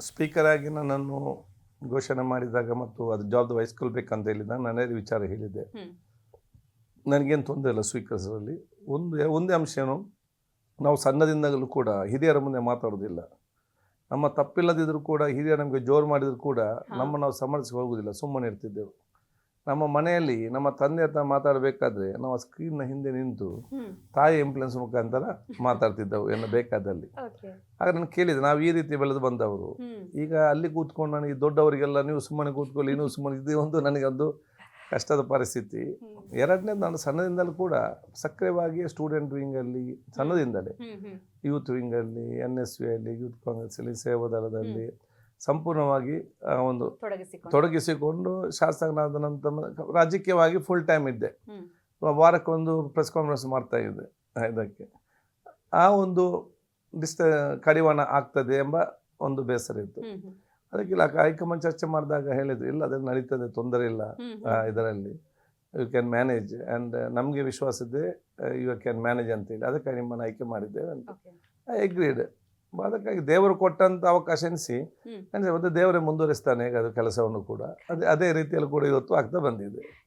Speaker ಆಗಿ ನನ್ನನ್ನು ಘೋಷಣೆ ಮಾಡಿದಾಗ ಮತ್ತು ಅದು ಜವಾಬ್ದು ವಹಿಸ್ಕೊಳ್ಬೇಕಂತ ಹೇಳಿದಾಗ ನಾನೇ ವಿಚಾರ ಹೇಳಿದ್ದೆ. ನನಗೇನು ತೊಂದರೆ ಇಲ್ಲ ಸ್ವೀಕರಿಸೋದ್ರಲ್ಲಿ ಒಂದು ಒಂದೇ ಅಂಶ ಏನು? ನಾವು ಸಣ್ಣದಿಂದಾಗಲೂ ಕೂಡ ಹಿರಿಯರ ಮುಂದೆ ಮಾತಾಡೋದಿಲ್ಲ ನಮ್ಮ ತಪ್ಪಿಲ್ಲದಿದ್ದರೂ ಕೂಡ ಹಿರಿಯರು ನಮಗೆ ಜೋರು ಮಾಡಿದರೂ ಕೂಡ ನಮ್ಮ ನಾವು ಸಮರ್ಥಿಸಿ ಹೋಗುವುದಿಲ್ಲ. ಸುಮ್ಮನೆ ಇರ್ತಿದ್ದೆವು. ನಮ್ಮ ಮನೆಯಲ್ಲಿ ನಮ್ಮ ತಂದೆ ಹತ್ರ ಮಾತಾಡಬೇಕಾದ್ರೆ ನಾವು ಸ್ಕ್ರೀನ್ನ ಹಿಂದೆ ನಿಂತು ತಾಯಿ ಇಂಪ್ಲುಯೆನ್ಸ್ ಮುಖಾಂತರ ಮಾತಾಡ್ತಿದ್ದೆವು ಏನು ಬೇಕಾದಲ್ಲಿ. ಆಗ ನಾನು ಕೇಳಿದೆ ನಾವು ಈ ರೀತಿ ಬೆಳೆದು ಬಂದವರು. ಈಗ ಅಲ್ಲಿ ಕೂತ್ಕೊಂಡು ನನಗೆ ದೊಡ್ಡವರಿಗೆಲ್ಲ ನೀವು ಸುಮ್ಮನೆ ಕೂತ್ಕೊಳ್ಳಿ ನೀವು ಸುಮ್ಮನೆ ಇದು ಒಂದು ನನಗೆ ಒಂದು ಕಷ್ಟದ ಪರಿಸ್ಥಿತಿ. ಎರಡನೇದು ನಾನು ಸಣ್ಣದಿಂದಲೂ ಕೂಡ ಸಕ್ರಿಯವಾಗಿ ಸ್ಟೂಡೆಂಟ್ ವಿಂಗಲ್ಲಿ ಸಣ್ಣದಿಂದಲೇ ಯೂತ್ ವಿಂಗಲ್ಲಿ ಎನ್ ಎಸ್ ವಿಯಲ್ಲಿ ಯೂತ್ ಕಾಂಗ್ರೆಸ್ಸಲ್ಲಿ ಸೇವಾದಳದಲ್ಲಿ ಸಂಪೂರ್ಣವಾಗಿ ಒಂದು ತೊಡಗಿಸಿಕೊಂಡು. ಶಾಸಕನಾದ ನಂತರ ರಾಜಕೀಯವಾಗಿ ಫುಲ್ ಟೈಮ್ ಇದ್ದೆ. ವಾರಕ್ಕೊಂದು ಪ್ರೆಸ್ ಕಾನ್ಫರೆನ್ಸ್ ಮಾಡ್ತಾ ಇದ್ದೆ ಇದಕ್ಕೆ. ಆ ಒಂದು ಡಿಸ್ಟ ಕಡಿವಾಣ ಆಗ್ತದೆ ಎಂಬ ಒಂದು ಬೇಸರ ಇತ್ತು. ಅದಕ್ಕೆ ಹೈಕಮಾಂಡ್ ಚರ್ಚೆ ಮಾಡಿದಾಗ ಹೇಳಿದ್ರು ಇಲ್ಲ ಅದನ್ನು ನಡೀತದೆ ತೊಂದರೆ ಇಲ್ಲ ಇದರಲ್ಲಿ. ಯು ಕ್ಯಾನ್ ಮ್ಯಾನೇಜ್ ಆ್ಯಂಡ್ ನಮಗೆ ವಿಶ್ವಾಸ ಇದೆ ಯು ಕ್ಯಾನ್ ಮ್ಯಾನೇಜ್ ಅಂತೇಳಿ ಅದಕ್ಕಾಗಿ ನಿಮ್ಮನ್ನು ಆಯ್ಕೆ ಮಾಡಿದ್ದೇವೆ ಅಂತ. ಐ ಅಗ್ರೀಡ್ ಅದಕ್ಕಾಗಿ ದೇವರು ಕೊಟ್ಟಂತ ಅವಕಾಶ ಎನಿಸಿ ಒಂದು ದೇವರೇ ಮುಂದುವರಿಸ್ತಾನೆ ಅದು ಕೆಲಸವನ್ನು ಕೂಡ. ಅದೇ ಅದೇ ರೀತಿಯಲ್ಲಿ ಕೂಡ ಇವತ್ತು ಆಗ್ತಾ ಬಂದಿದೆ.